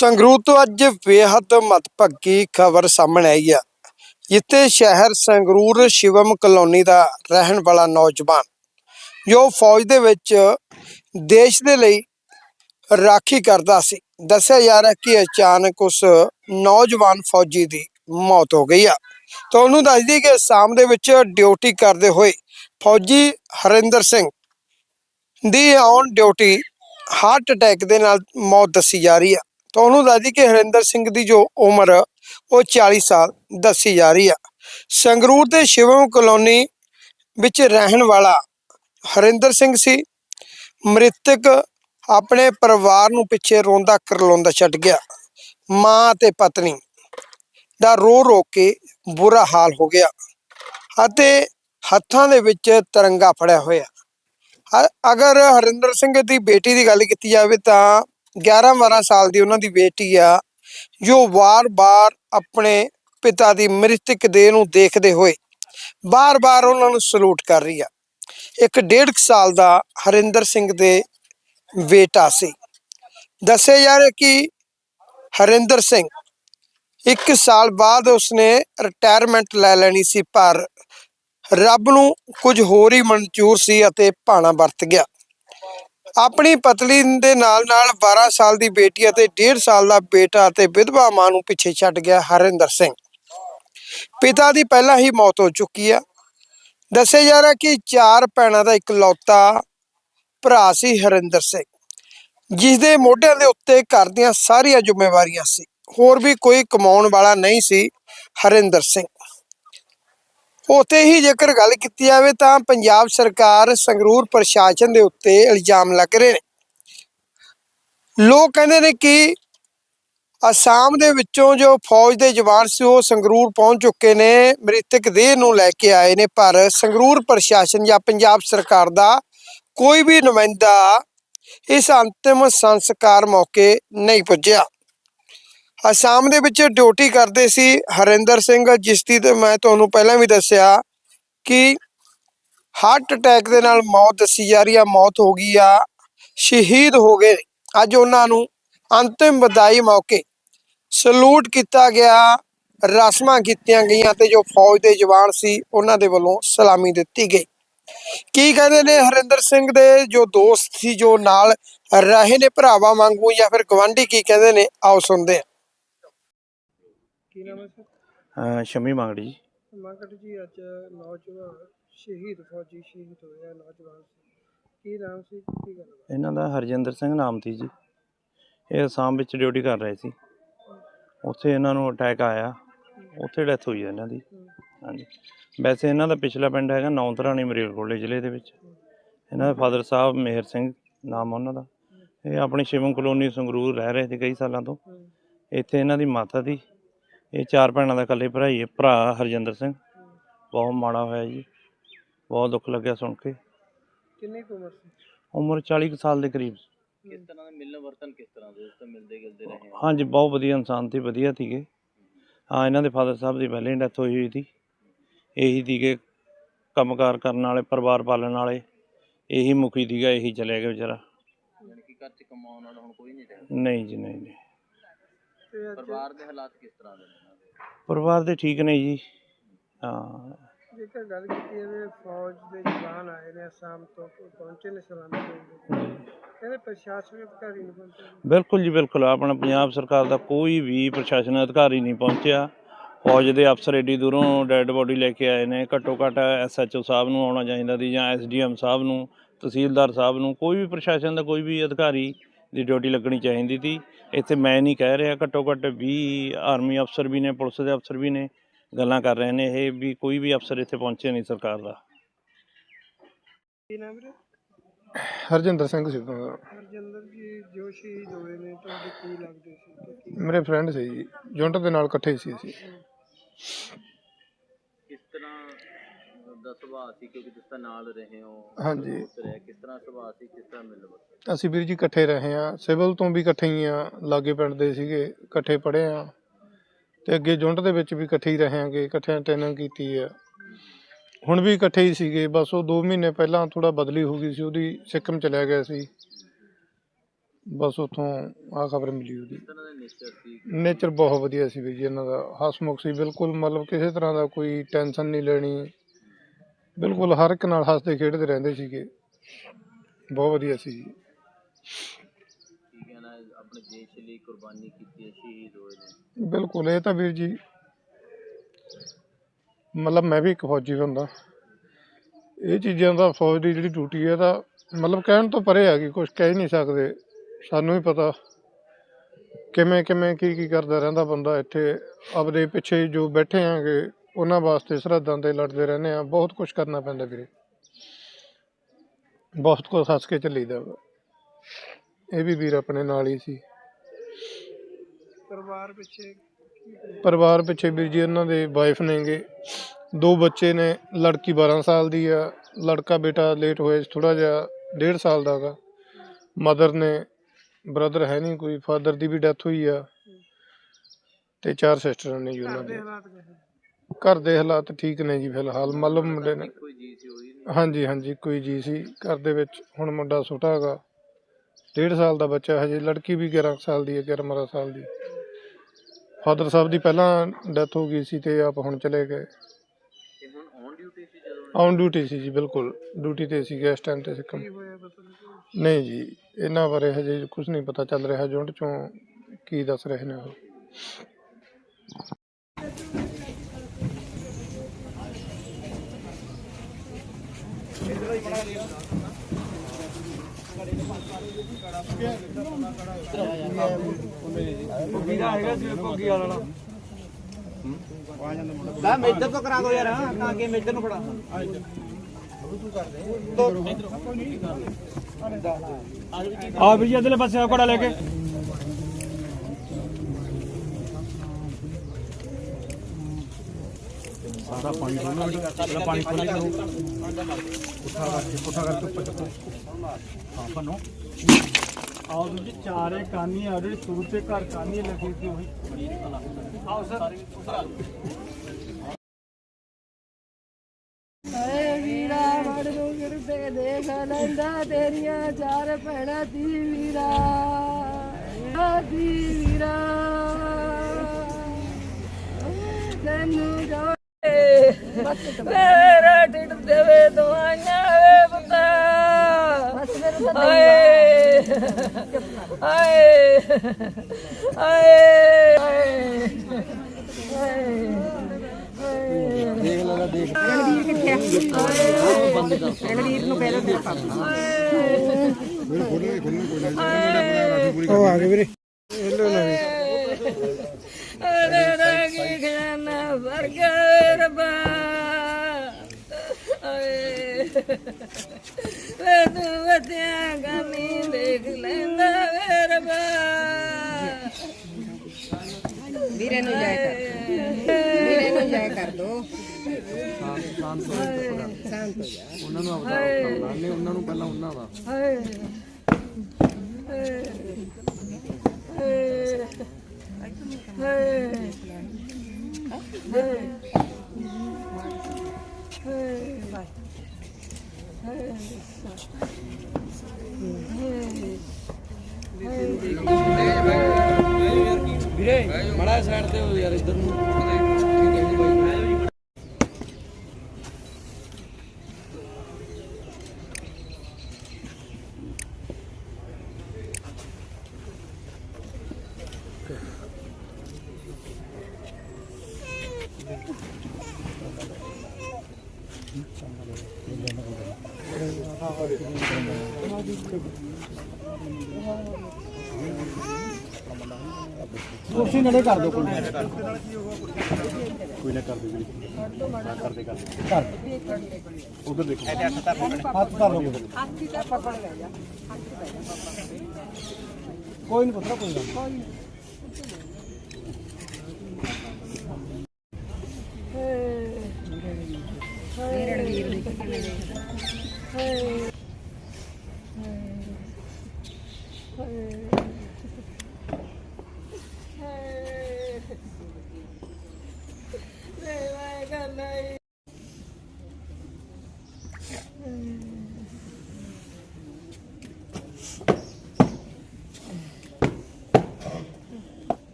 ਸੰਗਰੂਰ ਤੋਂ ਅੱਜ ਬੇਹੱਦ ਮਤਭਗੀ ਖਬਰ ਸਾਹਮਣੇ ਆਈ ਆ, ਜਿੱਥੇ ਸ਼ਹਿਰ ਸੰਗਰੂਰ ਸ਼ਿਵਮ ਕਲੋਨੀ ਦਾ ਰਹਿਣ ਵਾਲਾ ਨੌਜਵਾਨ, ਜੋ ਫੌਜ ਦੇ ਵਿੱਚ ਦੇਸ਼ ਦੇ ਲਈ ਰਾਖੀ ਕਰਦਾ ਸੀ। ਦੱਸਿਆ ਜਾ ਰਿਹਾ ਕਿ ਅਚਾਨਕ ਉਸ ਨੌਜਵਾਨ ਫੌਜੀ ਦੀ ਮੌਤ ਹੋ ਗਈ ਆ। ਤੁਹਾਨੂੰ ਦੱਸ ਦਈਏ ਕਿ ਅਸਾਮ ਦੇ ਵਿੱਚ ਡਿਊਟੀ ਕਰਦੇ ਹੋਏ ਫੌਜੀ ਹਰਿੰਦਰ ਸਿੰਘ ਦੀ ਔਨ ਡਿਊਟੀ ਹਾਰਟ ਅਟੈਕ ਦੇ ਨਾਲ ਮੌਤ ਦੱਸੀ ਜਾ ਰਹੀ ਆ। ਤਾਂ ਉਹਨੂੰ ਦੱਸਦੀ ਕਿ ਹਰਿੰਦਰ ਸਿੰਘ ਦੀ ਜੋ ਉਮਰ ਉਹ 40 ਸਾਲ ਦੱਸੀ ਜਾ ਰਹੀ ਆ। ਸੰਗਰੂਰ ਦੇ ਸ਼ਿਵਮ ਕਲੋਨੀ ਵਿੱਚ ਰਹਿਣ ਵਾਲਾ ਹਰਿੰਦਰ ਸਿੰਘ ਸੀ। ਮ੍ਰਿਤਕ ਆਪਣੇ ਪਰਿਵਾਰ ਨੂੰ ਪਿੱਛੇ ਰੋਂਦਾ ਕਰਲਾਉਂਦਾ ਛੱਡ ਗਿਆ। ਮਾਂ ਤੇ ਪਤਨੀ ਦਾ ਰੋ ਰੋ ਕੇ ਬੁਰਾ ਹਾਲ ਹੋ ਗਿਆ ਅਤੇ ਹੱਥਾਂ ਦੇ ਵਿੱਚ ਤਿਰੰਗਾ ਫੜਿਆ ਹੋਇਆ। ਹ- ਅਗਰ ਹਰਿੰਦਰ ਸਿੰਘ ਦੀ ਬੇਟੀ ਦੀ ਗੱਲ ਕੀਤੀ ਜਾਵੇ ਤਾਂ 11-12 ਸਾਲ ਦੀ ਉਹਨਾਂ ਦੀ ਬੇਟੀ ਆ, ਜੋ ਵਾਰ-ਵਾਰ ਆਪਣੇ ਪਿਤਾ ਦੀ ਮ੍ਰਿਤਕ ਦੇਹ ਨੂੰ ਦੇਖਦੇ ਹੋਏ ਵਾਰ ਵਾਰ ਉਹਨਾਂ ਨੂੰ ਸਲੂਟ ਕਰ ਰਹੀ ਆ। ਇੱਕ ਡੇਢ ਕੁ ਸਾਲ ਦਾ ਹਰਿੰਦਰ ਸਿੰਘ ਦੇ ਬੇਟਾ ਸੀ। ਦੱਸਿਆ ਜਾ ਰਿਹਾ ਕਿ ਹਰਿੰਦਰ ਸਿੰਘ ਇੱਕ ਸਾਲ ਬਾਅਦ ਉਸਨੇ ਰਿਟਾਇਰਮੈਂਟ ਲੈ ਲੈਣੀ ਸੀ, ਪਰ ਰੱਬ ਨੂੰ ਕੁਝ ਹੋਰ ਹੀ ਮਨਜ਼ੂਰ ਸੀ ਅਤੇ ਭਾਣਾ ਵਰਤ ਗਿਆ। ਆਪਣੀ ਪਤਲੀ ਦੇ ਨਾਲ ਨਾਲ 12 ਸਾਲ ਦੀ ਬੇਟੀ ਅਤੇ 1.5 ਸਾਲ ਦਾ ਬੇਟਾ ਅਤੇ ਵਿਧਵਾ ਮਾਂ ਨੂੰ ਪਿੱਛੇ ਛੱਡ ਗਿਆ ਹਰਿੰਦਰ ਸਿੰਘ। ਪਿਤਾ ਦੀ ਪਹਿਲਾਂ ਹੀ ਮੌਤ ਹੋ ਚੁੱਕੀ ਆ। ਦੱਸਿਆ ਜਾ ਰਿਹਾ ਕਿ ਚਾਰ ਭੈਣਾਂ ਦਾ ਇਕਲੌਤਾ ਭਰਾ ਸੀ ਹਰਿੰਦਰ ਸਿੰਘ ਜਿਸ ਦੇ ਮੋਢਿਆਂ ਦੇ ਉੱਤੇ ਘਰ ਦੀਆਂ ਸਾਰੀਆਂ ਜ਼ਿੰਮੇਵਾਰੀਆਂ ਸੀ। ਹੋਰ ਵੀ ਕੋਈ ਕਮਾਉਣ ਵਾਲਾ ਨਹੀਂ ਸੀ ਹਰਿੰਦਰ ਸਿੰਘ। ਉੱਥੇ ਹੀ ਜੇਕਰ ਗੱਲ ਕੀਤੀ ਜਾਵੇ ਤਾਂ ਪੰਜਾਬ ਸਰਕਾਰ ਸੰਗਰੂਰ ਪ੍ਰਸ਼ਾਸਨ ਦੇ ਉੱਤੇ ਇਲਜ਼ਾਮ ਲੱਗ ਰਹੇ ਨੇ। ਲੋਕ ਕਹਿੰਦੇ ਨੇ ਕਿ ਅਸਾਮ ਦੇ ਵਿੱਚੋਂ ਜੋ ਫੌਜ ਦੇ ਜਵਾਨ ਸੀ, ਉਹ ਸੰਗਰੂਰ ਪਹੁੰਚ ਚੁੱਕੇ ਨੇ, ਮ੍ਰਿਤਕ ਦੇਹ ਨੂੰ ਲੈ ਕੇ ਆਏ ਨੇ, ਪਰ ਸੰਗਰੂਰ ਪ੍ਰਸ਼ਾਸਨ ਜਾਂ ਪੰਜਾਬ ਸਰਕਾਰ ਦਾ ਕੋਈ ਵੀ ਨੁਮਾਇੰਦਾ ਇਸ ਅੰਤਿਮ ਸੰਸਕਾਰ ਮੌਕੇ ਨਹੀਂ ਪੁੱਜਿਆ। ਅਸਾਮ ਦੇ ਵਿੱਚ ਡਿਊਟੀ ਕਰਦੇ ਸੀ ਹਰਿੰਦਰ ਸਿੰਘ, ਜਿਸ ਦੀ ਤੇ ਮੈਂ ਤੁਹਾਨੂੰ ਪਹਿਲਾਂ ਵੀ ਦੱਸਿਆ ਕਿ ਹਾਰਟ ਅਟੈਕ ਦੇ ਨਾਲ ਮੌਤ ਦੱਸੀ ਜਾ ਰਹੀ ਆ, ਮੌਤ ਹੋ ਗਈ ਆ, ਸ਼ਹੀਦ ਹੋ ਗਏ। ਅੱਜ ਉਹਨਾਂ ਨੂੰ ਅੰਤਿਮ ਵਿਦਾਈ ਮੌਕੇ ਸਲੂਟ ਕੀਤਾ ਗਿਆ, ਰਸਮਾਂ ਕੀਤੀਆਂ ਗਈਆਂ ਤੇ ਜੋ ਫੌਜ ਦੇ ਜਵਾਨ ਸੀ, ਉਹਨਾਂ ਦੇ ਵੱਲੋਂ ਸਲਾਮੀ ਦਿੱਤੀ ਗਈ। ਕੀ ਕਹਿੰਦੇ ਨੇ ਹਰਿੰਦਰ ਸਿੰਘ ਦੇ ਜੋ ਦੋਸਤ ਸੀ, ਜੋ ਨਾਲ ਰਹੇ ਨੇ ਭਰਾਵਾਂ ਵਾਂਗੂ ਜਾਂ ਫਿਰ ਗਵਾਂਢੀ ਕੀ ਕਹਿੰਦੇ ਨੇ, ਆਓ ਸੁਣਦੇ ਹਾਂ। ਕੀ ਨਾਮ ਹੈ ਸਰ? ਅਹ ਸ਼ਮੀ ਮੰਗੜੀ ਜੀ। ਮੰਗਟ ਜੀ ਅੱਜ ਨੌਜਵਾਨ ਸ਼ਹੀਦ ਫੌਜੀ ਸ਼ਹੀਦ ਹੋਇਆ ਨੌਜਵਾਨ ਕੀ ਨਾਮ ਸੀ? ਕੀ ਗੱਲ ਇਹਨਾਂ ਦਾ ਹਰਜਿੰਦਰ ਸਿੰਘ ਨਾਮ ਸੀ ਜੀ। ਇਹ ਅਸਾਮ ਵਿੱਚ ਡਿਊਟੀ ਕਰ ਰਹੇ ਸੀ। ਉੱਥੇ ਇਹਨਾਂ ਨੂੰ ਅਟੈਕ ਆਇਆ। ਉੱਥੇ ਡੈਥ ਹੋਈ ਹੈ ਇਹਨਾਂ ਦੀ। ਹਾਂਜੀ। ਵੈਸੇ ਇਹਨਾਂ ਦਾ ਪਿਛਲਾ ਪਿੰਡ ਹੈਗਾ ਨੌਂਤਰਾਣੀ ਮਰੇਲਕੋਟਲੇ ਜ਼ਿਲ੍ਹੇ ਦੇ ਵਿੱਚ। ਇਹਨਾਂ ਦੇ ਫਾਦਰ ਸਾਹਿਬ ਮਿਹਰ ਸਿੰਘ ਨਾਮ ਉਹਨਾਂ ਦਾ। ਇਹ ਆਪਣੀ ਸ਼ਿਵਮ ਕਲੋਨੀ ਸੰਗਰੂਰ ਰਹਿ ਰਹੇ ਸੀ ਕਈ ਸਾਲਾਂ ਤੋਂ। ਇੱਥੇ ਇਹਨਾਂ ਦੀ ਮਾਤਾ ਦੀ ਇਹ ਚਾਰ ਭੈਣਾਂ ਦਾ ਇਕੱਲੇ ਭਰਾ ਹੀ ਹੈ ਭਰਾ ਹਰਜਿੰਦਰ ਸਿੰਘ। ਬਹੁਤ ਮਾੜਾ ਹੋਇਆ ਜੀ। ਬਹੁਤ ਦੁੱਖ ਲੱਗਿਆ ਸੁਣ ਕੇ। ਕਿੰਨੀ ਕੁ ਉਮਰ ਸੀ? ਉਮਰ 40 ਕੁ ਸਾਲ ਦੇ ਕਰੀਬ ਕਿਸ ਤਰ੍ਹਾਂ ਦਾ ਮਿਲਣ ਵਰਤਨ ਕਿਸ ਤਰ੍ਹਾਂ ਦੇ? ਉਸ ਤੋਂ ਮਿਲਦੇ ਗਿਲਦੇ ਰਹੇ। ਹਾਂਜੀ ਬਹੁਤ ਵਧੀਆ ਇਨਸਾਨ ਸੀ ਵਧੀਆ ਸੀਗੇ। ਹਾਂ ਇਹਨਾਂ ਦੇ ਫਾਦਰ ਸਾਹਿਬ ਦੀ ਪਹਿਲਾਂ ਡੈਥ ਹੋਈ ਹੋਈ ਸੀ। ਇਹੀ ਸੀਗੇ ਕੰਮਕਾਰ ਕਰਨ ਵਾਲੇ ਪਰਿਵਾਰ ਪਾਲਣ ਵਾਲੇ। ਇਹੀ ਮੁਖੀ ਸੀਗਾ ਇਹੀ ਚਲੇ ਗਿਆ ਵਿਚਾਰਾ। ਯਾਨੀ ਕਿ ਘਰ ਚ ਕਮਾਉਣ ਵਾਲਾ ਹੁਣ ਕੋਈ ਨਹੀਂ ਰਿਹਾ। ਨਹੀਂ ਜੀ ਨਹੀਂ ਨਹੀਂ। ਤੇ ਪਰਿਵਾਰ ਦੇ ਹਾਲਾਤ ਕਿਸ ਤਰ੍ਹਾਂ ਦੇ ਨੇ ਇਹਨਾਂ ਦੇ? ਪਰਿਵਾਰ ਦੇ ਠੀਕ ਨੇ ਜੀ। ਹਾਂ। ਜੇਕਰ ਗੱਲ ਕੀਤੀ ਜਾਵੇ ਫੌਜ ਦੇ ਜਵਾਨ ਆਏ ਨੇ ਅਸਾਮ ਤੋਂ ਪਹੁੰਚੇ ਨੇ ਸਲਾਮੀ ਦੇਣ ਕਹਿੰਦੇ ਪ੍ਰਸ਼ਾਸਨਿਕ ਅਧਿਕਾਰੀ ਨਹੀਂ ਪਹੁੰਚੇ। ਬਿਲਕੁਲ ਜੀ ਬਿਲਕੁਲ। ਆਪਣਾ ਪੰਜਾਬ ਸਰਕਾਰ ਦਾ ਕੋਈ ਵੀ ਪ੍ਰਸ਼ਾਸਨ ਅਧਿਕਾਰੀ ਨਹੀਂ ਪਹੁੰਚਿਆ। ਫੌਜ ਦੇ ਅਫਸਰ ਏਡੀ ਦੂਰੋਂ ਡੈੱਡ ਬੋਡੀ ਲੈ ਕੇ ਆਏ ਨੇ। ਘੱਟੋ ਘੱਟ ਐਸਐਚਓ ਸਾਹਿਬ ਨੂੰ ਆਉਣਾ ਚਾਹੀਦਾ ਸੀ ਜਾਂ ਐਸਡੀਐਮ ਸਾਹਿਬ ਨੂੰ ਤਹਿਸੀਲਦਾਰ ਸਾਹਿਬ ਨੂੰ ਕੋਈ ਵੀ ਪ੍ਰਸ਼ਾਸਨ ਦਾ ਕੋਈ ਵੀ ਅਧਿਕਾਰੀ ਦੀ ਡਿਊਟੀ ਲੱਗਣੀ ਚਾਹੀਦੀ ਸੀ। ਇੱਥੇ ਮੈਂ ਨਹੀਂ ਕਹਿ ਰਿਹਾ ਘੱਟੋ ਘੱਟ 20 ਆਰਮੀ ਅਫਸਰ ਵੀ ਨੇ ਪੁਲਿਸ ਦੇ ਅਫਸਰ ਵੀ ਨੇ ਗੱਲਾਂ ਕਰ ਰਹੇ ਨੇ। ਇਹ ਵੀ ਕੋਈ ਵੀ ਅਫਸਰ ਇੱਥੇ ਪਹੁੰਚਿਆ ਨਹੀਂ ਸਰਕਾਰ ਦਾ। ਕੀ ਨਾਮ ਵੀਰੇ? ਹਰਜਿੰਦਰ ਸਿੰਘ ਸੀ ਤੋਂ। ਹਰਜਿੰਦਰ ਜੀ ਜੋ ਸ਼ਹੀਦ ਹੋਏ ਨੇ ਤੁਹਾਡੇ ਕੀ ਲੱਗਦੇ ਸੀ? ਤੇ ਕੀ ਮੇਰੇ ਫਰੈਂਡ ਸੀ ਜੀ ਜੁੰਟ ਦੇ ਨਾਲ ਇਕੱਠੇ ਸੀ ਅਸੀਂ। ਕਿਸ ਤਰ੍ਹਾਂ ਦਾ ਸੁਭਾਅ ਸੀ ਕਿਉਂਕਿ ਤੁਸੀਂ ਤਾਂ ਨਾਲ ਰਹੇ ਹੋ ਹਾਂਜੀ। ਕਿਸ ਤਰ੍ਹਾਂ ਸੁਭਾਅ ਸੀ ਕਿਸ ਤਰ੍ਹਾਂ ਵਰਤਨ ਅਸੀਂ ਵੀਰ ਜੀ ਇਕੱਠੇ ਰਹੇ ਆ ਸਿਵਲ ਤੋਂ ਵੀ ਇਕੱਠੇ ਹੀ ਆ ਲਾਗੇ ਪਿੰਡ ਦੇ ਸੀਗੇ ਇਕੱਠੇ ਪੜ੍ਹੇ ਆ ਤੇ ਅੱਗੇ ਜੁੰਟ ਦੇ ਵਿੱਚ ਵੀ ਇਕੱਠੇ ਹੀ ਰਹਾਂਗੇ ਇਕੱਠਿਆਂ ਟ੍ਰੇਨਿੰਗ ਕੀਤੀ ਆ ਹੁਣ ਵੀ ਇਕੱਠੇ ਹੀ ਸੀਗੇ ਬਸ ਉਹ 2 ਮਹੀਨੇ ਪਹਿਲਾਂ ਥੋੜਾ ਬਦਲੀ ਹੋ ਗਈ ਸੀ ਉਹਦੀ ਸਿੱਕਮ ਚਲਿਆ ਗਿਆ ਸੀ। ਬਸ ਉੱਥੋਂ ਆ ਖਬਰ ਮਿਲੀ ਉਹਦੀ। ਨੇਚਰ ਬਹੁਤ ਵਧੀਆ ਸੀ ਵੀ ਜੀ ਇਹਨਾਂ ਦਾ ਹਸਮੁਖ ਸੀ ਬਿਲਕੁਲ ਮਤਲਬ ਕਿਸੇ ਤਰ੍ਹਾਂ ਦਾ ਕੋਈ ਟੈਨਸ਼ਨ ਨਹੀਂ ਲੈਣੀ। ਬਿਲਕੁਲ ਹਰ ਇੱਕ ਨਾਲ ਹੱਸਦੇ ਖੇਡਦੇ ਰਹਿੰਦੇ ਸੀਗੇ। ਬਹੁਤ ਵਧੀਆ ਸੀ ਜੀ। ਕੀ ਕਹਿਣਾ ਹੈ, ਆਪਣੇ ਦੇਸ਼ ਲਈ ਕੁਰਬਾਨੀ ਕੀਤੀ ਹੈ ਸ਼ਹੀਦ ਹੋਏ ਨੇ। ਬਿਲਕੁਲ ਇਹ ਤਾਂ ਵੀਰ ਜੀ ਮਤਲਬ ਮੈਂ ਵੀ ਇੱਕ ਫੌਜੀ ਬੰਦਾ। ਇਹ ਚੀਜ਼ਾਂ ਦਾ ਫੌਜ ਦੀ ਜਿਹੜੀ ਡਿਊਟੀ ਹੈ ਤਾਂ ਮਤਲਬ ਕਹਿਣ ਤੋਂ ਪਰੇ ਆ ਕਿ ਕੁਝ ਕਹਿ ਹੀ ਨਹੀਂ ਸਕਦੇ। ਸਾਨੂੰ ਵੀ ਪਤਾ ਕਿਵੇਂ ਕਿਵੇਂ ਕੀ ਕੀ ਕਰਦਾ ਰਹਿੰਦਾ ਬੰਦਾ ਇੱਥੇ। ਆਪਦੇ ਪਿੱਛੇ ਜੋ ਬੈਠੇ ਆਂਗੇ ਉਹਨਾਂ ਵਾਸਤੇ ਸਰਹੱਦਾਂ ਤੇ ਲੜਦੇ ਰਹਿੰਦੇ ਆ ਬਹੁਤ ਕੁਝ ਕਰਨਾ ਪੈਂਦਾ ਵੀਰੇ। ਬਹੁਤ ਕੁਝ ਹੱਸ ਕੇ ਚੱਲੀਦਾ। ਇਹ ਵੀ ਵੀਰ ਆਪਣੇ ਨਾਲ ਹੀ ਸੀ। ਪਰਿਵਾਰ ਪਿੱਛੇ ਪਰਿਵਾਰ ਪਿੱਛੇ ਵੀਰ ਜੀ ਇਹਨਾਂ ਦੇ ਵਾਈਫ ਨੇਗੇ। ਦੋ ਬੱਚੇ ਨੇ ਲੜਕੀ 12 ਸਾਲ ਦੀ ਆ। ਲੜਕਾ ਬੇਟਾ ਲੇਟ ਹੋਇਆ ਥੋੜਾ ਜਿਹਾ 1.5 ਸਾਲ ਦਾ ਗਾ। ਮਦਰ ਨੇ ਬ੍ਰਦਰ ਹੈ ਨਹੀਂ ਕੋਈ ਫਾਦਰ ਦੀ ਵੀ ਡੈਥ ਹੋਈ ਆ। ਤੇ ਚਾਰ ਸਿਸਟਰਾਂ ਨੇ ਜੀ ਉਹਨਾਂ ਦੇ। ਘਰ ਦੇ ਹਾਲਾਤ ਠੀਕ ਨੇ ਜੀ ਫਿਲਹਾਲ ਮਤਲਬ ਮੁੰਡੇ ਨੇ। ਕੋਈ ਜੀ ਸੀ ਹੋਈ ਨਹੀਂ ਹਾਂਜੀ ਹਾਂਜੀ ਕੋਈ ਜੀ ਸੀ। ਘਰ ਦੇ ਵਿੱਚ ਹੁਣ ਮੁੰਡਾ ਛੋਟਾ ਹੈਗਾ 1.5 ਸਾਲ ਦਾ ਬੱਚਾ ਹਜੇ ਲੜਕੀ ਵੀ 11 ਸਾਲ ਦੀ ਹੈ 11 12 ਸਾਲ ਦੀ। ਫਾਦਰ ਸਾਹਿਬ ਦੀ ਪਹਿਲਾਂ ਡੈਥ ਹੋ ਗਈ ਸੀ ਤੇ ਆਪ ਹੁਣ ਚਲੇ ਗਏ। ਤੇ ਹੁਣ ਔਨ ਡਿਊਟੀ ਸੀ ਜਦੋਂ ਔਨ ਡਿਊਟੀ ਸੀ ਜੀ ਬਿਲਕੁਲ। ਡਿਊਟੀ ਤੇ ਸੀ ਇਸ ਟਾਈਮ ਤੇ ਸਿੱਕਮ ਹੋਇਆ ਨਹੀਂ ਜੀ ਇਹਨਾਂ ਬਾਰੇ ਹਜੇ ਕੁਝ ਨਹੀਂ ਪਤਾ ਚੱਲ ਰਿਹਾ ਜੁੰਟ ਚੋਂ ਕੀ ਦੱਸ ਰਹੇ ਨੇ ਉਹ। ਲੈ ਮੇਜਰ ਤੋਂ ਕਰਾ ਦੋ ਯਾਰ ਤਾਂ ਕਿ ਮੇਜਰ ਨੂੰ ਫੜਾ। ਆ ਵੀਰ ਜੀ ਅਦਲੇ ਪਾਸੇ ਆ ਘੋੜਾ ਲੈ ਕੇ। ਆਓ ਜੀ ਚਾਰੇ ਕਾਨੀ ਆ ਜਿਹੜੇ ਸ਼ੁਰੂ ਤੇ ਘਰ ਕਾਨੀ ਲੱਗੀ ਸੀ ਉਹੀ। ਆਓ ਸਰ ਦੇਖ ਲੈਂਦਾ ਤੇਰੀਆਂ ਚਾਰ ਭੈਣਾਂ ਦੀ ਵੀਰਾ। ਆ ਦੀ ਵੀਰਾ। ਤੈਨੂੰ ਜੋ ਮੇਰਾ ਟਿੱਡ ਦੇਵੇ ਦਵਾਈਆਂ ਵੇ ਪਤਾ ਹਾਏ ਹਾਏ ਹਾਏ ਹਾਏ ਉਹ ਆ ਗਏ ਵੀਰੇ ਅਰੇ ਰਗੀ ਖਾਨਾ ਵਰਗਰ ਬਾ ਏ ਵੇ ਤੂੰ ਵਤਿਆ ਗਮੀ ਦੇਖ ਲੈਂਦਾ ਵੇ ਰਬਾ ਵੀਰੇ ਨੂੰ ਜਾਇ ਕਰ ਵੀਰੇ ਨੂੰ ਜਾਇ ਕਰ ਦੋ ਸ਼ਾਂਤ ਸ਼ਾਂਤ ਹੋ ਜਾ ਉਹਨਾਂ ਨੂੰ ਆਪਦਾ ਉਹਨਾਂ ਨੂੰ ਪਹਿਲਾਂ ਉਹਨਾਂ ਦਾ ਹਾਏ ਹਾਏ ਹਾਏ ਵੀਰੇ ਮੜਾ ਸਾਈਡ ਤੇ ਹੋ ਯਾਰ ਇੱਧਰ ਨੂੰ। ਤੁਸੀਂ ਨੇੜੇ ਕਰ ਦਿਓ ਕੋਈ ਨਾ। ਕੋਈ ਨਾ ਕਰ ਦਿਓ ਨਾ ਕਰ ਦੇ ਕਰ ਕਰ ਉਧਰ ਦੇਖੋ। ਹੱਥ ਹੱਥ ਤਾਂ ਪਕੜ ਲੈ ਜਾ ਕੋਈ ਨਹੀਂ ਪੁੱਤਰਾ ਕੋਈ ਨਹੀਂ ਹੇ। ਰਣਵੀਰ ਦੀ ਕਿੰਨੇ ਹੇ।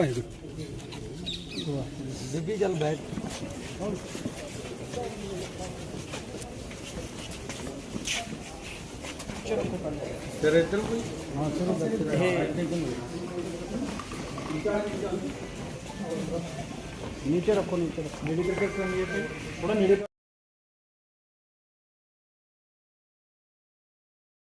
वाहेगुरु बीबी चल बैठ। तेरे इधर कोई हाँ चलो नीचे रखो। नीचे रखो नीचे करके तो। थोड़ा नीचे